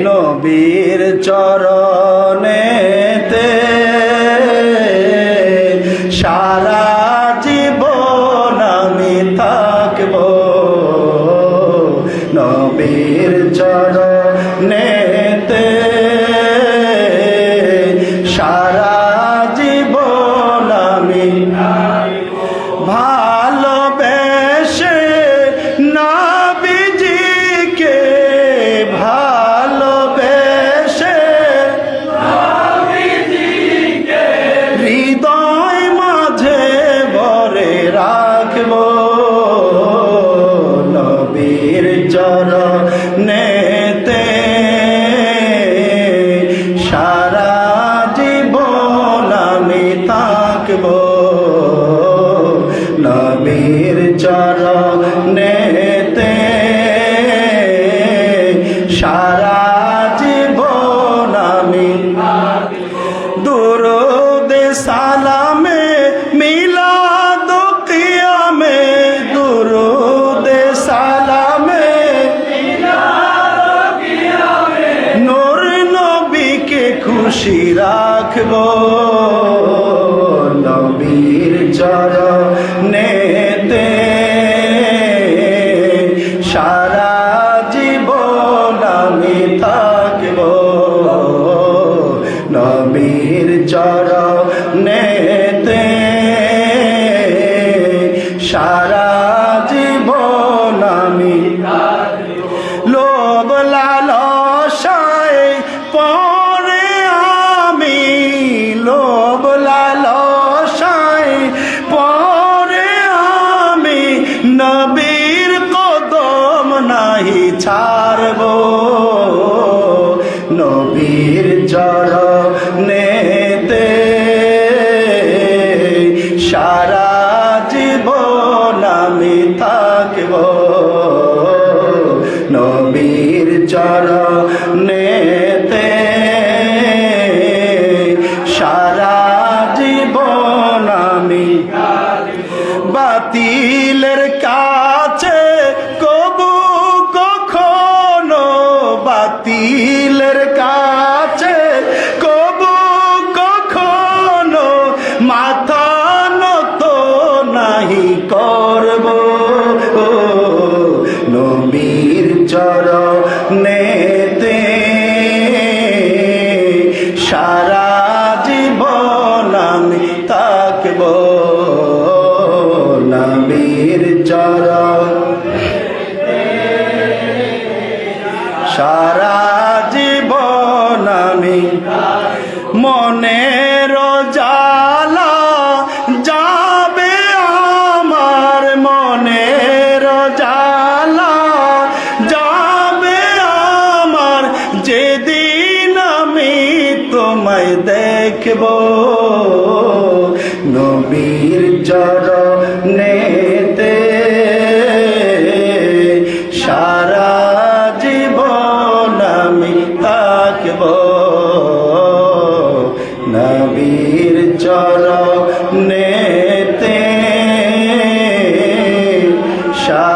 নবীর চরণেতে সারা চরণেতে সারা জীবন আমি থাকব। নবীর চরণেতে সারা জীবন আমি দুরুদ সালামে রাখব নবীর চরণেতে সারা জীবন আমি থাকব নবীর চরণেতে সারা জীবন আমি নবীর চরণেতে সারা জীবন আমি থাকব। নবীর চরণেতে সারা জীবন আমি বাতিলের কাছে কবু কখনো বাতিলের মাথা নত নাহি করব। নবীর চরণেতে সারা জীবন আমি থাকব। নবীর চরণ সারা দেখব নবীর চরণেতে সারা জীবন আমি থাকব নবীর চরণেতে সারা